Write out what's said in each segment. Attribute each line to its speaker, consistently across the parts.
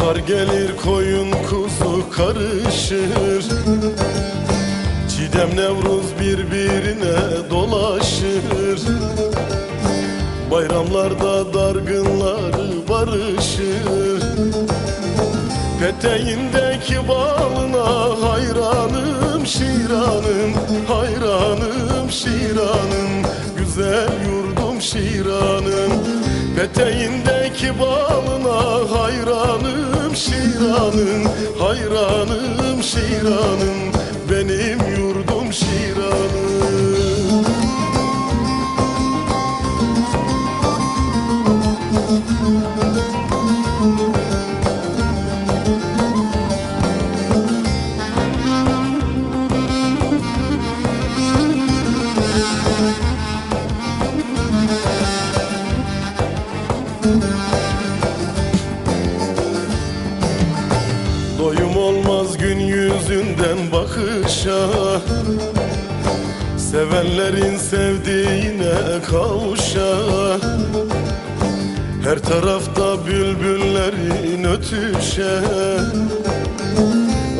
Speaker 1: Bahar gelir koyun kuzu karışır. Çiğdem Nevruz birbirine dolaşır. Bayramlarda dargınlar barışır. Peteğindeki balına hayranım Peteğindeki balına hayranım şiranım Hayranım şiranım. Benim olmaz gün yüzünden bakışa. Sevenlerin sevdiğine kavuşa. Her tarafta bülbüllerin ötüşe.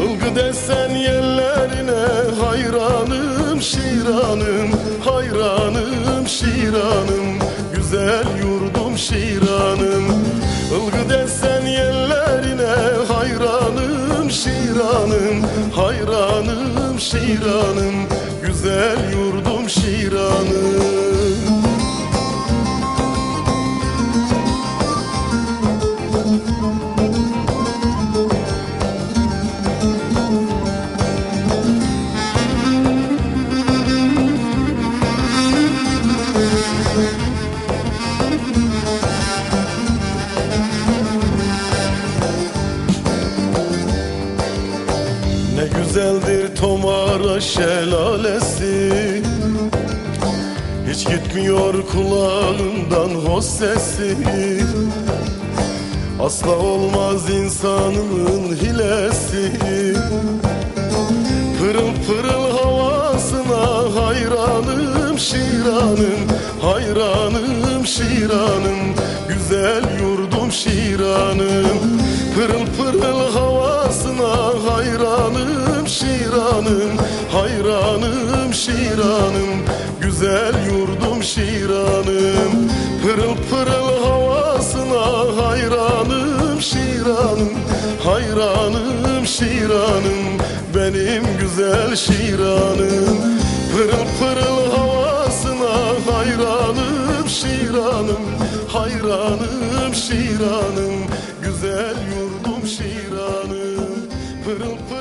Speaker 1: Ilgı desen yerlerine hayranım şiranım Hayranım şiranım Hayranım şiranım Güzel yurdum şiranım Ne güzeldir Tomara şelalesi. Hiç gitmiyor kulağından hoş sesi. Asla olmaz insanın hilesi. Pırıl pırıl havasına hayranım şiranım Hayranım şiranım şiranım Hayranım şiranım. Güzel yurdum şiranım. Pırıl pırıl havasına hayranım şiranım. Hayranım şiranım. Benim güzel şiranım. Pırıl pırıl havasına hayranım şiranım. Hayranım şiranım. Güzel yurdum şiranım. Pırıl pırıl